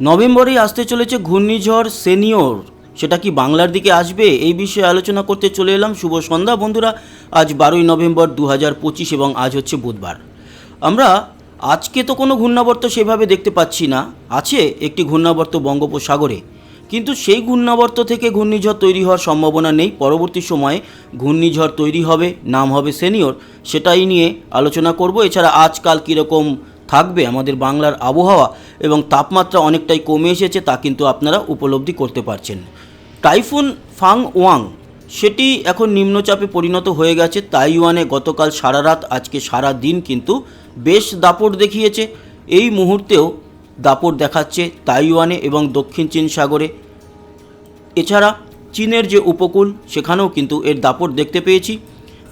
নভেম্বরেই আসতে চলেছে ঘূর্ণিঝড় সেনিয়র সেটা কি বাংলার দিকে আসবে? এই বিষয়ে আলোচনা করতে চলে এলাম শুভ সন্ধ্যা। বন্ধুরা, আজ বারোই নভেম্বর দু পঁচিশ এবং আজ হচ্ছে বুধবার। আমরা আজকে তো কোনো ঘূর্ণাবর্ত সেভাবে দেখতে পাচ্ছি না। আছে একটি ঘূর্ণাবর্ত বঙ্গোপসাগরে। কিন্তু সেই ঘূর্ণাবর্ত থেকে ঘূর্ণিঝড় তৈরি হওয়ার সম্ভাবনা নেই। পরবর্তী সময়ে ঘূর্ণিঝড় তৈরি হবে, নাম হবে সেনিয়র সেটাই নিয়ে আলোচনা করব। এছাড়া আজকাল কীরকম থাকবে, আমাদের বাংলার আবহাওয়া এবং তাপমাত্রা অনেকটাই কমে এসেছে তা কিন্তু আপনারা উপলব্ধি করতে পারছেন। টাইফুন ফাং ওয়াং সেটি এখন নিম্নচাপে পরিণত হয়ে গেছে। তাইওয়ানে গতকাল সারা রাত আজকে সারা দিন কিন্তু বেশ দাপট দেখিয়েছে। এই মুহূর্তেও দাপট দেখাচ্ছে তাইওয়ানে এবং দক্ষিণ চীন সাগরে। এছাড়া চীনের যে উপকূল, সেখানেও কিন্তু এর দাপট দেখতে পেয়েছি।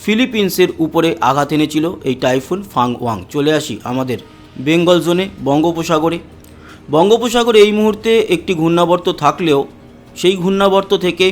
ফিলিপিন্সের উপরে আঘাত এনেছিল এই টাইফুন ফাং ওয়াং চলে আসি আমাদের বেঙ্গল জোনে বঙ্গোপসাগরে। বঙ্গোপসাগরে এই মুহূর্তে একটি ঘূর্ণাবর্ত থাকলেও সেই ঘূর্ণাবর্ত থেকে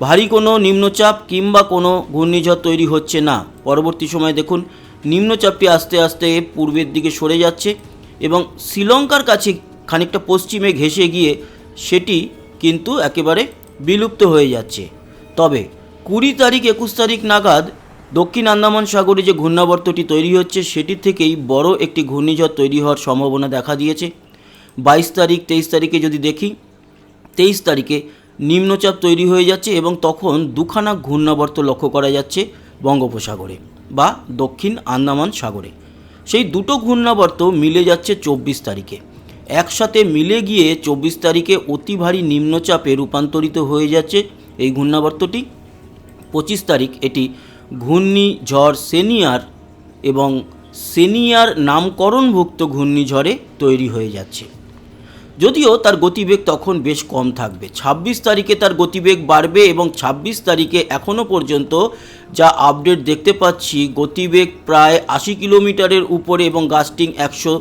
ভারী কোনো নিম্নচাপ কিংবা কোনো ঘূর্ণিঝড় তৈরি হচ্ছে না। পরবর্তী সময় দেখুন, নিম্নচাপটি আস্তে আস্তে পূর্বের দিকে সরে যাচ্ছে এবং শ্রীলঙ্কার কাছে খানিকটা পশ্চিমে ঘেঁষে গিয়ে সেটি কিন্তু একেবারে বিলুপ্ত হয়ে যাচ্ছে। তবে কুড়ি তারিখ, একুশ তারিখ নাগাদ দক্ষিণ আন্দামান সাগরে যে ঘূর্ণাবর্তটি তৈরি হচ্ছে, সেটি থেকেই বড় একটি ঘূর্ণিঝড় তৈরি হওয়ার সম্ভাবনা দেখা দিয়েছে। বাইশ তারিখ, তেইশ তারিখে যদি দেখি, তেইশ তারিখে নিম্নচাপ তৈরি হয়ে যাচ্ছে এবং তখন দুখানা ঘূর্ণাবর্ত লক্ষ্য করা যাচ্ছে বঙ্গোপসাগরে বা দক্ষিণ আন্দামান সাগরে। সেই দুটো ঘূর্ণাবর্ত মিলে যাচ্ছে চব্বিশ তারিখে। একসাথে মিলে গিয়ে চব্বিশ তারিখে অতি ভারী নিম্নচাপে রূপান্তরিত হয়ে যাচ্ছে এই ঘূর্ণাবর্তটি। পঁচিশ তারিখ এটি ঘূর্ণিঝড় সেনিয়ার এবং সেনিয়ার নামকরণভুক্ত ঘূর্ণিঝড়ে তৈরি হয়ে যাচ্ছে। যদিও তার গতিবেগ তখন বেশ কম থাকবে। ২৬ তারিখে তার গতিবেগ বাড়বে এবং ২৬ তারিখে এখনও পর্যন্ত যা আপডেট দেখতে পাচ্ছি, গতিবেগ প্রায় আশি কিলোমিটারের উপরে এবং গাস্টিং একশো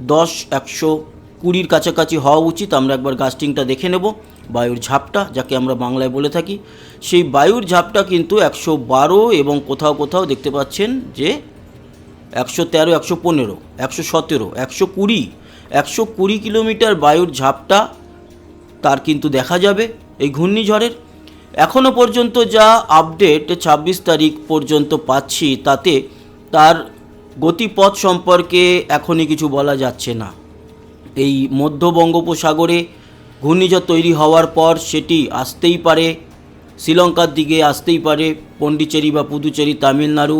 দশ, একশো কুড়ির কাছাকাছি হওয়া উচিত। আমরা একবার গাস্টিংটা দেখে নেব। বায়ুর ঝাপটা, যাকে আমরা বাংলায় বলে থাকি। সেই বায়ুর ঝাপটা কিন্তু একশো বারো এবং কোথাও কোথাও দেখতে পাচ্ছেন যে একশো তেরো, একশো পনেরো, একশো সতেরো, একশো কুড়ি একশো কুড়ি কিলোমিটার বায়ুর ঝাপটা তার কিন্তু দেখা যাবে এই ঘূর্ণিঝড়ের। এখনও পর্যন্ত যা আপডেট ছাব্বিশ তারিখ পর্যন্ত পাচ্ছি, তাতে তার গতিপথ সম্পর্কে এখনই কিছু বলা যাচ্ছে না। এই মধ্য বঙ্গোপসাগরে ঘূর্ণিঝড় তৈরি হওয়ার পর সেটি আসতেই পারে, শ্রীলঙ্কার দিকে আসতেই পারে, পন্ডিচেরি বা পুদুচেরি, তামিলনাড়ু,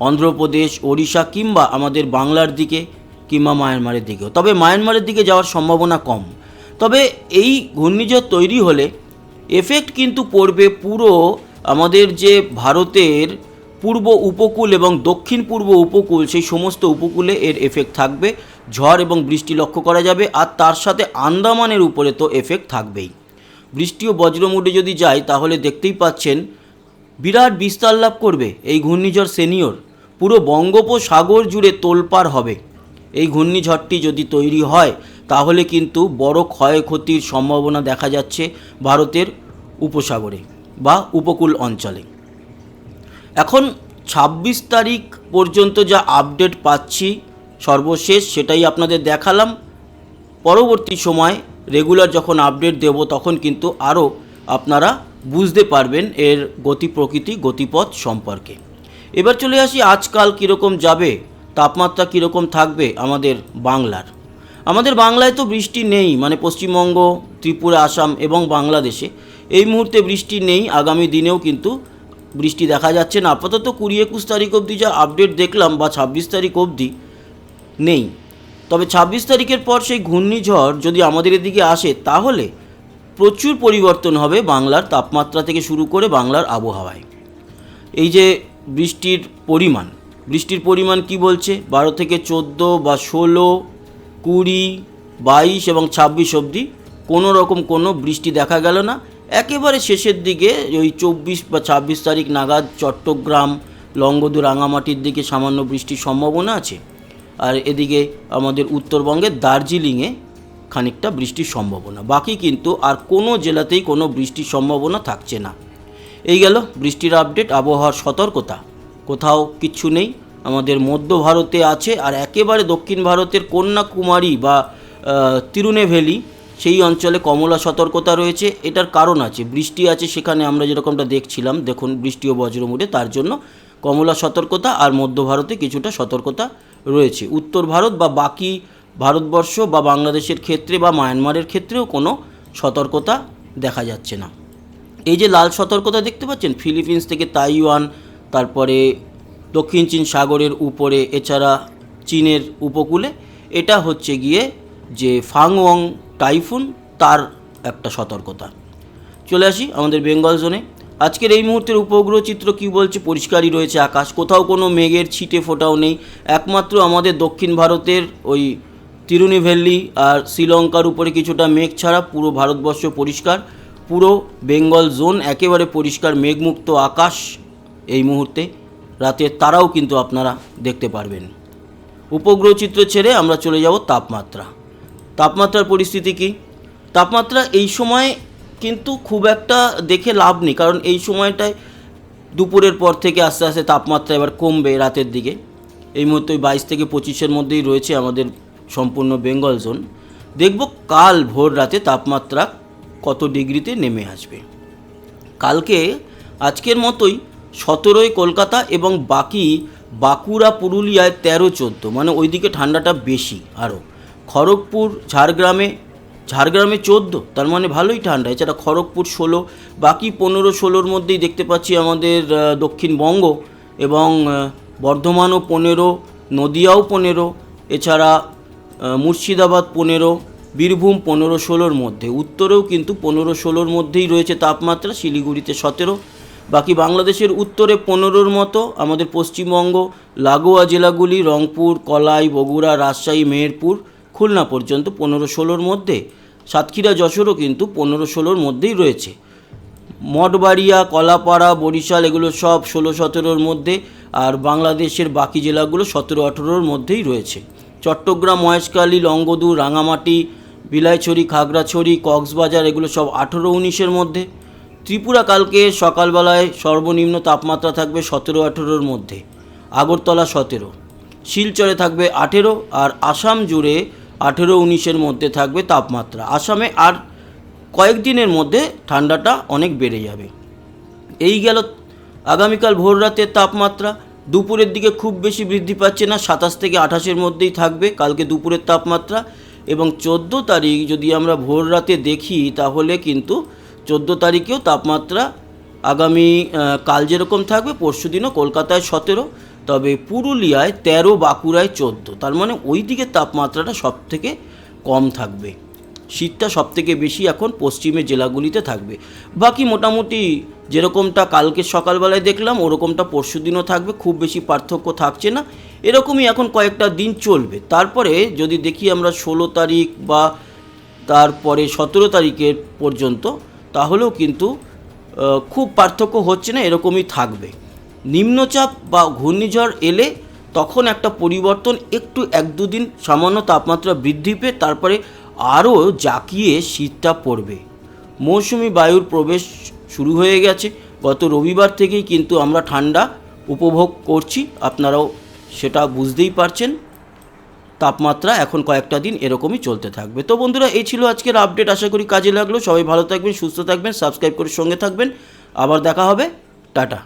অন্ধ্রপ্রদেশ, ওড়িশা কিংবা আমাদের বাংলার দিকে কিংবা মায়ানমারের দিকেও। তবে মায়ানমারের দিকে যাওয়ার সম্ভাবনা কম। তবে এই ঘূর্ণিঝড় তৈরি হলে এফেক্ট কিন্তু পড়বে পুরো আমাদের যে ভারতের পূর্ব উপকূল এবং দক্ষিণ পূর্ব উপকূল, সেই সমস্ত উপকূলে এর এফেক্ট থাকবে। ঝড় এবং বৃষ্টি লক্ষ্য করা যাবে, আর তার সাথে আন্দামানের উপরে তো এফেক্ট থাকবেই। বৃষ্টি ও বজ্রমুডে যদি যায়, তাহলে দেখতেই পাচ্ছেন বিরাট বিস্তার লাভ করবে এই ঘূর্ণিঝড় সেনিয়র। পুরো বঙ্গোপসাগর জুড়ে তোলপাড় হবে। এই ঘূর্ণিঝড়টি যদি তৈরি হয়, তাহলে কিন্তু বড় ক্ষয়ক্ষতির সম্ভাবনা দেখা যাচ্ছে ভারতের উপসাগরে বা উপকূল অঞ্চলে। এখন ২৬ তারিখ পর্যন্ত যা আপডেট পাচ্ছি সর্বশেষ সেটাই আপনাদের দেখালাম। পরবর্তী সময় রেগুলার যখন আপডেট দেব, তখন কিন্তু আরও আপনারা বুঝতে পারবেন এর গতি প্রকৃতি, গতিপথ সম্পর্কে। এবার চলে আসি, আজকাল কীরকম যাবে, তাপমাত্রা কীরকম থাকবে আমাদের বাংলার। আমাদের বাংলায় তো বৃষ্টি নেই মানে পশ্চিমবঙ্গ, ত্রিপুরা, আসাম এবং বাংলাদেশে এই মুহূর্তে বৃষ্টি নেই, আগামী দিনেও কিন্তু বৃষ্টি দেখা যাচ্ছে না। আপাতত কুড়ি একুশ তারিখ অবধি যা আপডেট দেখলাম বা ছাব্বিশ তারিখ অবধি নেই। তবে ছাব্বিশ তারিখের পর সেই ঘূর্ণিঝড় যদি আমাদের এদিকে আসে, তাহলে প্রচুর পরিবর্তন হবে বাংলার তাপমাত্রা থেকে শুরু করে বাংলার আবহাওয়ায়। এই যে বৃষ্টির পরিমাণ বৃষ্টির পরিমাণ কি বলছে? বারো থেকে চোদ্দ বা ষোলো, কুড়ি, বাইশ এবং ছাব্বিশ অবধি কোনো রকম কোনো বৃষ্টি দেখা গেল না। একেবারে শেষের দিকে ওই চব্বিশ বা ছাব্বিশ তারিখ নাগাদ চট্টগ্রাম লঙ্গদু রাঙামাটির দিকে সামান্য বৃষ্টির সম্ভাবনা আছে। আর এদিকে আমাদের উত্তরবঙ্গের দার্জিলিংয়ে খানিকটা বৃষ্টির সম্ভাবনা। বাকি কিন্তু আর কোনো জেলাতেই কোনো বৃষ্টির সম্ভাবনা থাকছে না। এই গেল বৃষ্টির আপডেট আবহাওয়ার সতর্কতা। কোথাও কিচ্ছু নেই। আমাদের মধ্য ভারতে আছে আর একেবারে দক্ষিণ ভারতের কন্যাকুমারী বা তিরুনেভেলি সেই অঞ্চলে কমলা সতর্কতা রয়েছে। এটার কারণ আছে, বৃষ্টি আছে সেখানে আমরা যেরকমটা দেখছিলাম, দেখুন বৃষ্টি ও বজ্রমুড়ে তার জন্য কমলা সতর্কতা আর মধ্য ভারতে কিছুটা সতর্কতা রয়েছে। উত্তর ভারত বা বাকি ভারতবর্ষ বা বাংলাদেশের ক্ষেত্রে বা মায়ানমারের ক্ষেত্রেও কোনো সতর্কতা দেখা যাচ্ছে না। এই যে লাল সতর্কতা দেখতে পাচ্ছেন, ফিলিপিন্স থেকে তাইওয়ান, তারপরে দক্ষিণ চীন সাগরের উপরে, এছাড়া চীনের উপকূলে, এটা হচ্ছে গিয়ে যে ফাংওয়ং টাইফুন, তার একটা সতর্কতা। চলে আসি আমাদের বেঙ্গল জোনে। আজকের এই মুহূর্তের উপগ্রহ চিত্র কি বলছে? পরিষ্কারই রয়েছে আকাশ। কোথাও কোনো মেঘের ছিটে ফোটাও নেই। একমাত্র আমাদের দক্ষিণ ভারতের ওই তিরুনিভেল্লি আর শ্রীলঙ্কার উপরে কিছুটা মেঘ ছাড়া পুরো ভারতবর্ষ পরিষ্কার। পুরো বেঙ্গল জোন একেবারে পরিষ্কার, মেঘমুক্ত আকাশ এই মুহূর্তে। রাতের তারাও কিন্তু আপনারা দেখতে পারবেন। উপগ্রহ চিত্র ছেড়ে আমরা চলে যাব তাপমাত্রা। তাপমাত্রার পরিস্থিতি কি? তাপমাত্রা এই সময় কিন্তু খুব একটা দেখে লাভ নেই, কারণ এই সময়টায় দুপুরের পর থেকে আস্তে আস্তে তাপমাত্রা এবার কমবে রাতের দিকে। এই মুহূর্তে ওই বাইশ থেকে পঁচিশের মধ্যেই রয়েছে আমাদের সম্পূর্ণ বেঙ্গল জোন। দেখব কাল ভোর রাতে তাপমাত্রা কত ডিগ্রিতে নেমে আসবে। কালকে আজকের মতোই সতেরোই কলকাতা এবং বাকি বাঁকুড়া, পুরুলিয়ায় তেরো, চোদ্দ মানে ওইদিকে ঠান্ডাটা বেশি আরও। খড়গপুর, ঝাড়গ্রামে ঝাড়গ্রামে চোদ্দ, তার মানে ভালোই ঠান্ডা। এছাড়া খড়গপুর ষোলো, বাকি পনেরো ষোলোর মধ্যেই দেখতে পাচ্ছি আমাদের দক্ষিণবঙ্গ এবং বর্ধমানও পনেরো, নদিয়াও পনেরো, এছাড়া মুর্শিদাবাদ পনেরো, বীরভূম পনেরো ষোলোর মধ্যে। উত্তরেও কিন্তু পনেরো ষোলোর মধ্যেই রয়েছে তাপমাত্রা, শিলিগুড়িতে সতেরো। বাকি বাংলাদেশের উত্তরে পনেরোর মতো, আমাদের পশ্চিমবঙ্গ, লাগোয়া জেলাগুলি, রংপুর, কলাই, বগুড়া, রাজশাহী, মেহেরপুর, খুলনা পর্যন্ত পনেরো ষোলোর মধ্যে। সাতক্ষীরা যশোরও কিন্তু পনেরো ষোলোর মধ্যেই রয়েছে। মঠবাড়িয়া, কলাপাড়া, বরিশাল এগুলো সব ষোলো সতেরোর মধ্যে আর বাংলাদেশের বাকি জেলাগুলো সতেরো আঠেরোর মধ্যেই রয়েছে। চট্টগ্রাম, মহেশখালী লঙ্গদু রাঙামাটি, বিলাইছড়ি, খাগড়াছড়ি, কক্সবাজার এগুলো সব আঠেরো উনিশের মধ্যে। ত্রিপুরা কালকে সকালবেলায় সর্বনিম্ন তাপমাত্রা থাকবে সতেরো আঠেরোর মধ্যে। আগরতলা সতেরো। শিলচরে থাকবে আঠেরো আর আসাম জুড়ে আঠেরো উনিশের মধ্যে থাকবে তাপমাত্রা। আসামে আর কয়েকদিনের মধ্যে ঠান্ডাটা অনেক বেড়ে যাবে। এই গেল আগামীকাল ভোর রাতের তাপমাত্রা। দুপুরের দিকে খুব বেশি বৃদ্ধি পাচ্ছে না, সাতাশ থেকে আঠাশের মধ্যেই থাকবে কালকে দুপুরের তাপমাত্রা। এবং চোদ্দ তারিখ যদি আমরা ভোর রাতে দেখি, তাহলে কিন্তু চোদ্দ তারিখেও তাপমাত্রা আগামী কাল যেরকম থাকবে, পরশু দিনও কলকাতায় সতেরো তবে পুরুলিয়ায় তেরো, বাঁকুড়ায় চোদ্দ। তার মানে ওই দিকের তাপমাত্রাটা সব থেকে কম থাকবে। শীতটা সব থেকে বেশি এখন পশ্চিমের জেলাগুলিতে থাকবে। বাকি মোটামুটি যেরকমটা কালকে সকালবেলায় দেখলাম, ওরকমটা পরশু দিনও থাকবে, খুব বেশি পার্থক্য থাকছে না। এরকমই এখন কয়েকটা দিন চলবে। তারপরে যদি দেখি আমরা ষোলো তারিখ বা তারপরে সতেরো তারিখের পর্যন্ত, তাহলেও কিন্তু খুব পার্থক্য হচ্ছে না, এরকমই থাকবে। নিম্নচাপ বা ঘূর্ণিঝড় এলে তখন একটা পরিবর্তন একটু এক দুদিন সামান্য তাপমাত্রা বৃদ্ধি পেয়ে তারপরে আরও জাঁকিয়ে শীতটা পড়বে। মৌসুমি বায়ুর প্রবেশ শুরু হয়ে গেছে। গত রবিবার থেকেই কিন্তু আমরা ঠান্ডা উপভোগ করছি। আপনারাও সেটা বুঝতেই পারছেন। তাপমাত্রা এখন কয়েকটা দিন এরকমই চলতে থাকবে। তো বন্ধুরা, এই ছিল আজকের আপডেট। আশা করি কাজে লাগল। সবাই ভালো থাকবেন, সুস্থ থাকবেন, সাবস্ক্রাইব করে সঙ্গে থাকবেন। আবার দেখা হবে। টাটা।